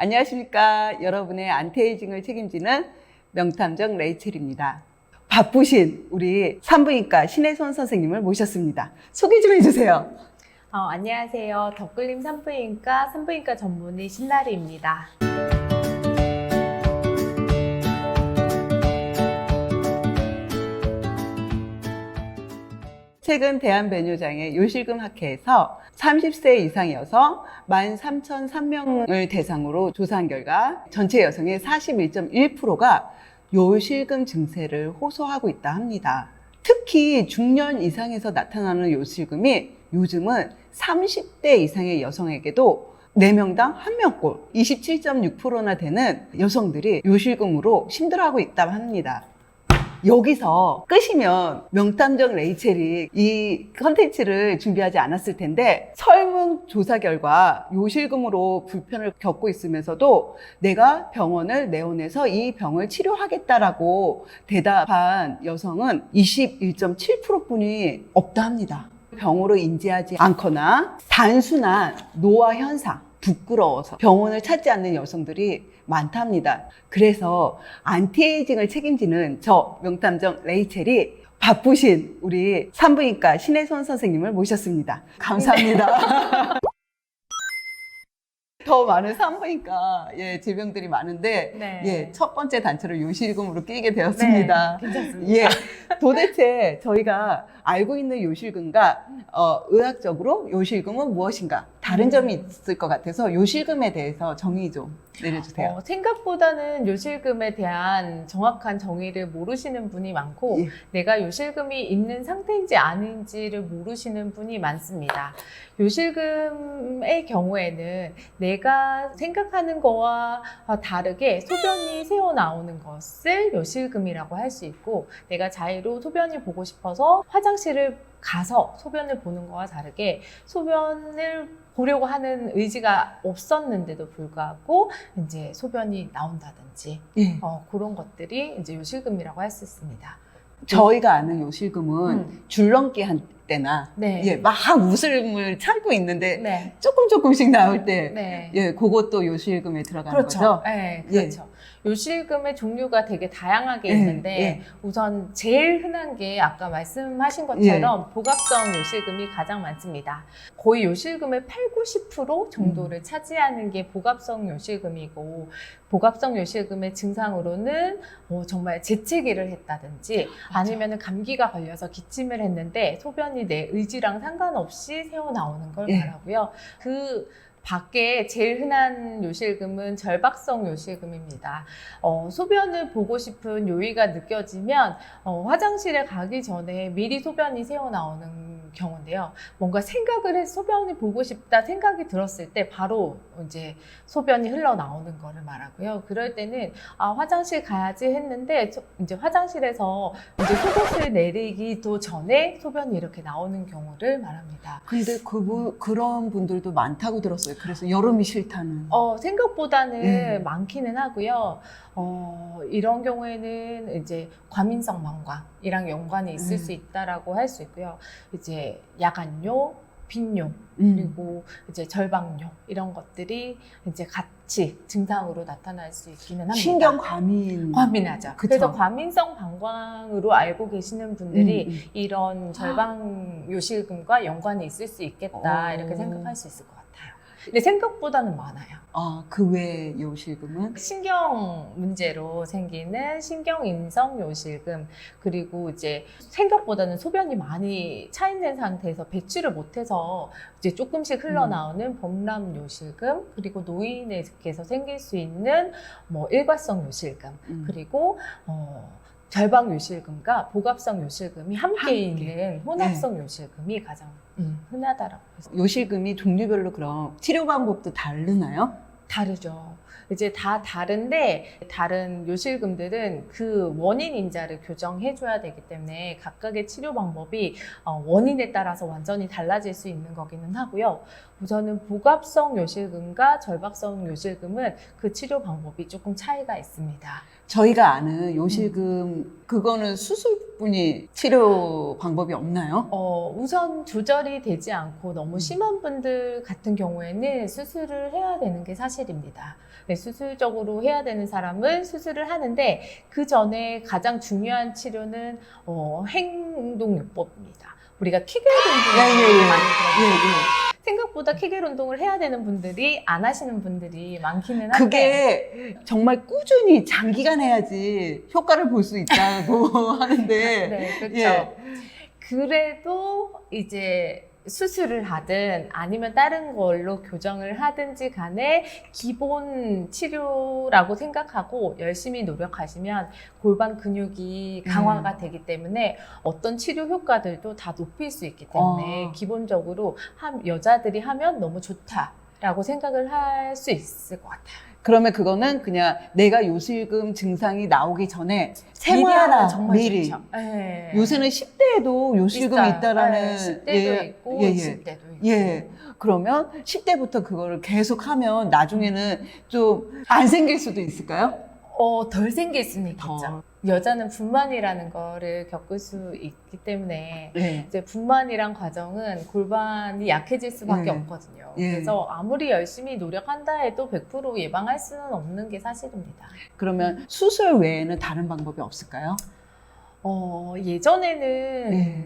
안녕하십니까. 여러분의 안티에이징을 책임지는 명탐정 레이첼입니다. 바쁘신 우리 산부인과 신혜선 선생님을 모셨습니다. 소개 좀 해주세요. 어, 안녕하세요. 덧글림 산부인과 산부인과 전문의 신나리입니다. 최근 대한배뇨장애 요실금 학회에서 30세 이상 여성 13,003명을 대상으로 조사한 결과 전체 여성의 41.1%가 요실금 증세를 호소하고 있다 합니다. 특히 중년 이상에서 나타나는 요실금이 요즘은 30대 이상의 여성에게도 4명당 1명꼴 27.6%나 되는 여성들이 요실금으로 힘들어하고 있다고 합니다. 여기서 끝이면 명탐정 레이첼이 이 컨텐츠를 준비하지 않았을 텐데 설문 조사 결과 요실금으로 불편을 겪고 있으면서도 내가 병원을 내원해서 이 병을 치료하겠다라고 대답한 여성은 21.7%뿐이 없다 합니다. 병으로 인지하지 않거나 단순한 노화 현상, 부끄러워서 병원을 찾지 않는 여성들이 많답니다. 그래서 안티에이징을 책임지는 저 명탐정 레이첼이 바쁘신 우리 산부인과 신혜선 선생님을 모셨습니다. 감사합니다. 더 많은 산부인과 예, 질병들이 많은데 네. 예, 첫 번째 단체를 요실금으로 끼게 되었습니다. 네, 괜찮습니다. 예, 도대체 저희가 알고 있는 요실금과 어, 의학적으로 요실금은 무엇인가 다른 음. 점이 있을 것 같아서 요실금에 대해서 정의 좀 내려주세요. 어, 생각보다는 요실금에 대한 정확한 정의를 모르시는 분이 많고 예. 내가 요실금이 있는 상태인지 아닌지를 모르시는 분이 많습니다. 요실금의 경우에는 내가 생각하는 거와 다르게 소변이 새어 나오는 것을 요실금이라고 할 수 있고 내가 자의로 소변이 보고 싶어서 화장실을 가서 소변을 보는 거와 다르게 소변을 보려고 하는 의지가 없었는데도 불구하고 이제 소변이 나온다든지 예. 어, 그런 것들이 이제 요실금이라고 할 수 있습니다. 저희가 아는 요실금은 음. 줄넘기 한 때나 네. 예, 막 웃음을 참고 있는데 네. 조금 조금씩 나올 때 네. 예, 그것도 요실금에 들어가는 그렇죠. 거죠. 네, 예. 그렇죠. 요실금의 종류가 되게 다양하게 예, 있는데 예. 우선 제일 흔한 게 아까 말씀하신 것처럼 복합성 요실금이 가장 많습니다. 거의 요실금의 8, 90% 음. 정도를 차지하는 게 복합성 요실금이고 복합성 요실금의 증상으로는 뭐 정말 재채기를 했다든지 아니면 감기가 걸려서 기침을 했는데 소변이 내 의지랑 상관없이 새어 나오는 걸 예. 말하고요. 그 밖에 제일 흔한 요실금은 절박성 요실금입니다. 어, 소변을 보고 싶은 요의가 느껴지면 어, 화장실에 가기 전에 미리 소변이 새어 나오는 경우인데요. 뭔가 생각을 해서 소변이 보고 싶다 생각이 들었을 때 바로 이제 소변이 흘러 나오는 거를 말하고요. 그럴 때는 아, 화장실 가야지 했는데 저- 이제 화장실에서 이제 속옷을 내리기도 전에 소변이 이렇게 나오는 경우를 말합니다. 근데 그 그런 분들도 많다고 들었어요. 그래서 여름이 싫다는. 어, 생각보다는 예. 많기는 하고요. 어, 이런 경우에는 이제 과민성 망광이랑 연관이 있을 음. 수 있다라고 할 수 있고요. 이제 야간요, 빈요, 음. 그리고 이제 절박요 이런 것들이 이제 같이 증상으로 나타날 수 있기는 합니다. 신경 과민. 과민하죠. 그쵸. 그래서 과민성 방광으로 알고 계시는 분들이 음, 음. 이런 절방 요실금과 연관이 있을 수 있겠다 어. 이렇게 생각할 수 있을 것 같아요. 근데 생각보다는 많아요. 아, 그외 요실금은 신경 문제로 생기는 신경인성 요실금 그리고 이제 생각보다는 소변이 많이 차 있는 상태에서 배출을 못해서 이제 조금씩 흘러나오는 범람 요실금 그리고 노인에게서 생길 수 있는 뭐 일과성 요실금 음. 그리고 어, 절방 요실금과 복합성 요실금이 함께, 함께. 있는 혼합성 요실금이 가장 음, 흔하다라고 해서 요실금이 종류별로 그럼 치료 방법도 다르나요? 다르죠. 이제 다 다른데 다른 요실금들은 그 원인 인자를 교정해줘야 되기 때문에 각각의 치료 방법이 어, 원인에 따라서 완전히 달라질 수 있는 거기는 하고요. 우선은 복합성 요실금과 절박성 요실금은 그 치료 방법이 조금 차이가 있습니다. 저희가 아는 요실금 그거는 수술뿐이 치료 방법이 없나요? 어, 우선 조절이 되지 않고 너무 음. 심한 분들 같은 경우에는 수술을 해야 되는 게 사실 사실입니다. 네, 수술적으로 해야 되는 사람은 수술을 하는데 그 전에 가장 중요한 치료는 어, 행동요법입니다. 우리가 키겔 운동을 예, 예, 예. 많이 예, 들어요. 예. 생각보다 키겔 운동을 해야 되는 분들이 안 하시는 분들이 많기는 한데 그게 정말 꾸준히 장기간 해야지 효과를 볼 수 있다고 하는데 네, 그렇죠. 예. 그래도 이제 수술을 하든 아니면 다른 걸로 교정을 하든지 간에 기본 치료라고 생각하고 열심히 노력하시면 골반 근육이 강화가 음. 되기 때문에 어떤 치료 효과들도 다 높일 수 있기 때문에 어. 기본적으로 함- 여자들이 하면 너무 좋다 라고 생각을 할 수 있을 것 같아요. 그러면 그거는 그냥 내가 요실금 증상이 나오기 전에 미리 하면 정말 미리 좋죠. 네. 요새는 10대에도 요실금이 있어요. 있다라는 네, 10대도 예, 있고 예, 예. 20대도 있고 예. 그러면 10대부터 그거를 계속 하면 나중에는 좀 안 생길 수도 있을까요? 어, 덜 생길 수는 있겠죠. 더. 여자는 분만이라는 거를 겪을 수 있기 때문에 네. 이제 분만이란 과정은 골반이 약해질 수밖에 네. 없거든요. 예. 그래서 아무리 열심히 노력한다 해도 100% 예방할 수는 없는 게 사실입니다. 그러면 수술 외에는 다른 방법이 없을까요? 어, 예전에는 네.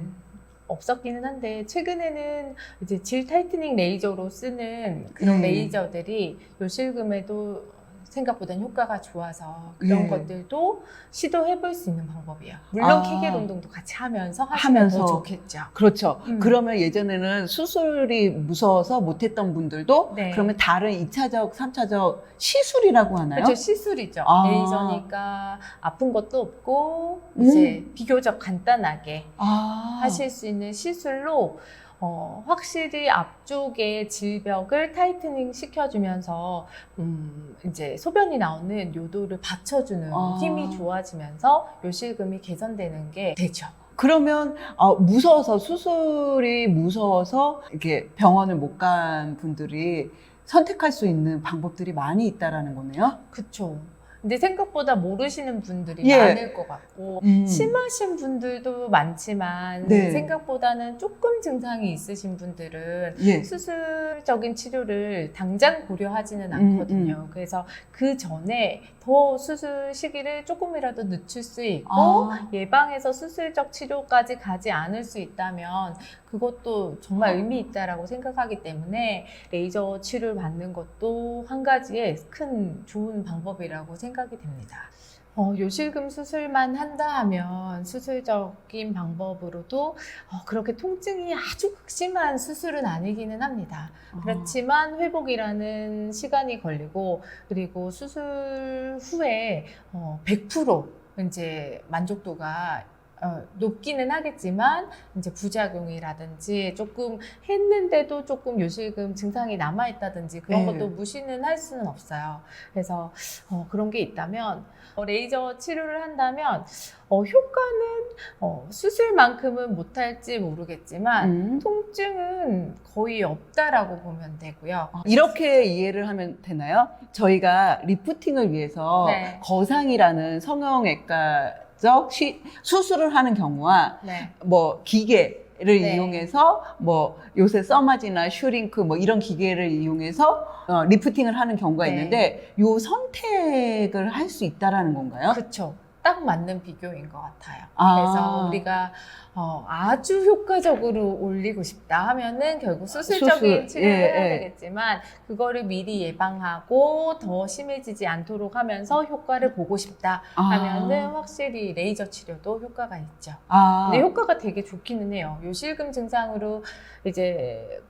없었기는 한데 최근에는 이제 질 타이트닝 레이저로 쓰는 그런 네. 레이저들이 요실금에도 생각보다 효과가 좋아서 그런 예. 것들도 시도해 볼 수 있는 방법이에요. 물론 아. 케겔 운동도 같이 하면서 하시면 하면서. 더 좋겠죠. 그렇죠. 음. 그러면 예전에는 수술이 무서워서 못했던 분들도 네. 그러면 다른 2차적, 3차적 시술이라고 하나요? 그렇죠. 시술이죠. 아. 레이저니까 아픈 것도 없고 음. 이제 비교적 간단하게 아. 하실 수 있는 시술로 어, 확실히 앞쪽의 질벽을 타이트닝 시켜주면서 음, 이제 소변이 나오는 요도를 받쳐주는 아. 힘이 좋아지면서 요실금이 개선되는 게 되죠. 그러면 어, 무서워서 수술이 무서워서 이렇게 병원을 못 간 분들이 선택할 수 있는 방법들이 많이 있다라는 거네요. 그쵸. 근데 생각보다 모르시는 분들이 예. 많을 것 같고 음. 심하신 분들도 많지만 네. 생각보다는 조금 증상이 있으신 분들은 예. 수술적인 치료를 당장 고려하지는 음, 않거든요. 그래서 그 전에 더 수술 시기를 조금이라도 늦출 수 있고 아. 예방해서 수술적 치료까지 가지 않을 수 있다면 그것도 정말 의미 있다라고 생각하기 때문에 레이저 치료를 받는 것도 한 가지의 큰 좋은 방법이라고 생각이 됩니다. 어, 요실금 수술만 한다 하면 수술적인 방법으로도 어, 그렇게 통증이 아주 극심한 수술은 아니기는 합니다. 그렇지만 회복이라는 시간이 걸리고 그리고 수술 후에 어, 100% 이제 만족도가 어, 높기는 하겠지만 이제 부작용이라든지 조금 했는데도 조금 요실금 증상이 남아 있다든지 그런 네. 것도 무시는 할 수는 없어요. 그래서 어, 그런 게 있다면 어, 레이저 치료를 한다면 어, 효과는 어, 수술만큼은 못할지 모르겠지만 음. 통증은 거의 없다라고 보면 되고요. 이렇게 이해를 하면 되나요? 저희가 리프팅을 위해서 네. 거상이라는 성형외과 적 시- 수술을 하는 경우와 네. 뭐 기계 를 네. 이용해서 뭐 요새 써마지나 슈링크 뭐 이런 기계를 이용해서 어, 리프팅을 하는 경우가 네. 있는데 요 선택을 할 수 있다라는 건가요? 그렇죠. 딱 맞는 비교인 것 같아요. 아. 그래서 우리가 어, 아주 효과적으로 올리고 싶다 하면은 결국 수술적인 수술, 치료를 예, 해야 예. 되겠지만 그거를 미리 예방하고 더 심해지지 않도록 하면서 효과를 보고 싶다 하면은 확실히 레이저 치료도 효과가 있죠. 아, 근데 효과가 되게 좋기는 해요. 요실금 증상으로 이제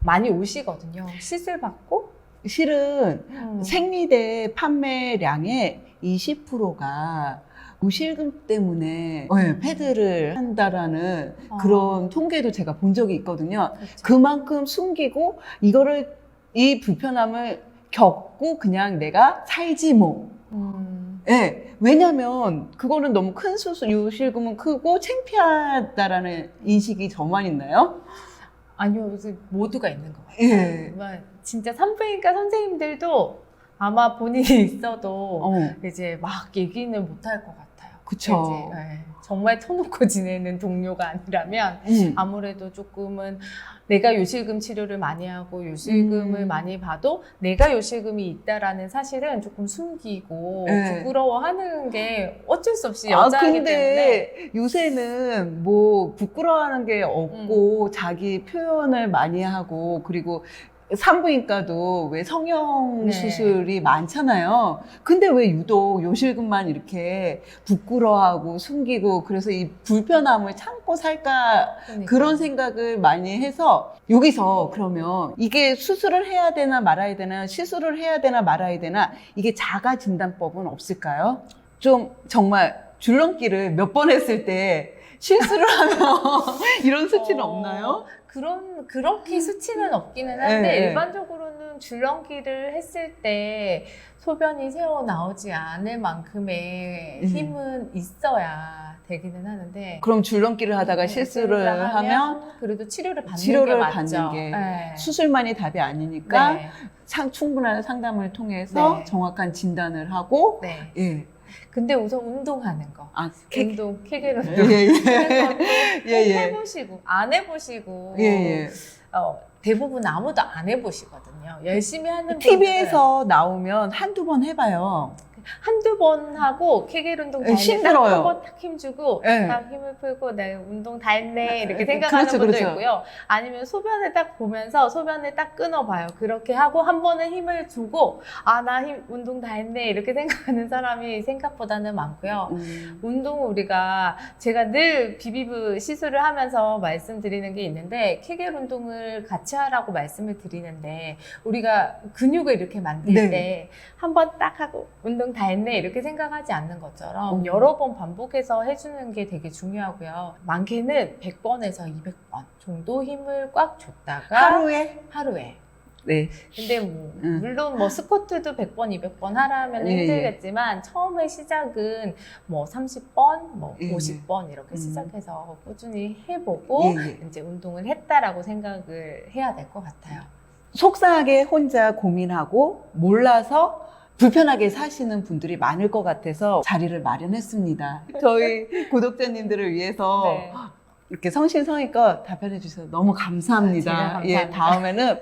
많이 오시거든요. 시술 받고 실은 음. 생리대 판매량의 20%가 무실금 때문에 네, 패드를 한다라는 아. 그런 통계도 제가 본 적이 있거든요. 그렇죠. 그만큼 숨기고 이거를 이 불편함을 겪고 그냥 내가 살지 뭐. 음. 예. 왜냐면 그거는 너무 큰 수술, 유실금은 크고 창피하다라는 인식이 저만 있나요? 아니요, 모두가 있는 것 같아요. 예. 진짜 산부인과 선생님들도 아마 본인이 있어도 어. 이제 막 얘기는 못할 것 같아요. 그쵸. 이제, 네, 정말 터놓고 지내는 동료가 아니라면 음. 아무래도 조금은 내가 요실금 치료를 많이 하고 요실금을 음. 많이 봐도 내가 요실금이 있다라는 사실은 조금 숨기고 네. 부끄러워하는 게 어쩔 수 없이 아, 여자이기 때문에 근데 요새는 뭐 부끄러워하는 게 없고 자기 표현을 많이 하고 그리고 산부인과도 왜 성형 네. 수술이 많잖아요. 근데 왜 유독 요실금만 이렇게 부끄러워하고 숨기고 그래서 이 불편함을 참고 살까 그러니까. 그런 생각을 많이 해서 여기서 그러면 이게 수술을 해야 되나 말아야 되나 시술을 해야 되나 말아야 되나 이게 자가 진단법은 없을까요? 좀 정말 줄넘기를 몇 번 했을 때 실수를 하면 이런 수치는 어, 없나요? 그런 그렇게 수치는 없기는 한데 네, 네. 일반적으로는 줄넘기를 했을 때 소변이 새어 나오지 않을 만큼의 음. 힘은 있어야 되기는 하는데 그럼 줄넘기를 하다가 네, 실수를 실수를 하면 그래도 치료를 받는 치료를 게 맞죠. 받는 게 네. 수술만이 답이 아니니까 네. 상, 충분한 상담을 통해서 네. 정확한 진단을 하고 네. 예. 근데 우선 운동하는 거. 아, 케, 운동, 케겔 운동. 예, 예. 하는 것도 예, 예. 해보시고 안 해보시고 예, 예. 어, 대부분 아무도 안 해보시거든요. 열심히 하는 TV에서 나오면 한두 번 해봐요. 한두 번 하고 케겔 운동 예, 다 힘들어요. 한번 딱 힘주고 예. 딱 힘을 풀고 내가 운동 다 했네 이렇게 예, 생각하는 그렇죠, 분도 그렇죠. 있고요. 아니면 소변을 딱 보면서 소변을 딱 끊어봐요. 그렇게 하고 한 번은 힘을 주고 아 나 힘 운동 다 했네 이렇게 생각하는 사람이 생각보다는 많고요. 음. 운동을 우리가 제가 늘 비비브 시술을 하면서 말씀드리는 게 있는데 케겔 운동을 같이 하라고 말씀을 드리는데 우리가 근육을 이렇게 만들 네. 때한 번 딱 하고 운동 다 했네 이렇게 생각하지 않는 것처럼 음. 여러 번 반복해서 해주는 게 되게 중요하고요. 많게는 100번에서 200번 정도 힘을 꽉 줬다가 하루에? 하루에 네. 근데 뭐 음. 물론 뭐 스쿼트도 100번, 200번 하라면 예, 예. 힘들겠지만 처음에 시작은 뭐 30번, 뭐 예, 예. 50번 이렇게 음. 시작해서 꾸준히 해보고 예, 예. 이제 운동을 했다라고 생각을 해야 될 것 같아요. 속상하게 혼자 고민하고 몰라서 불편하게 사시는 분들이 많을 것 같아서 자리를 마련했습니다. 저희 구독자님들을 위해서 네. 이렇게 성실성의껏 답변해 주셔서 너무 감사합니다. 아, 제가 감사합니다. 예, 다음에는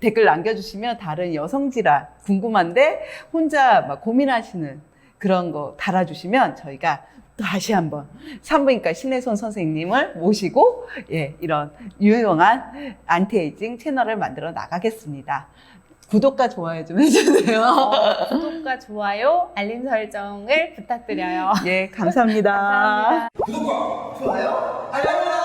댓글 남겨주시면 다른 여성 질환 궁금한데 혼자 막 고민하시는 그런 거 달아주시면 저희가 또 다시 한번 산부인과 신혜선 선생님을 모시고 예, 이런 유용한 안티에이징 채널을 만들어 나가겠습니다. 구독과 좋아요 좀 해주세요. 어, 구독과 좋아요, 알림 설정을 부탁드려요. 예, 감사합니다. 감사합니다. 구독과 좋아요, 알람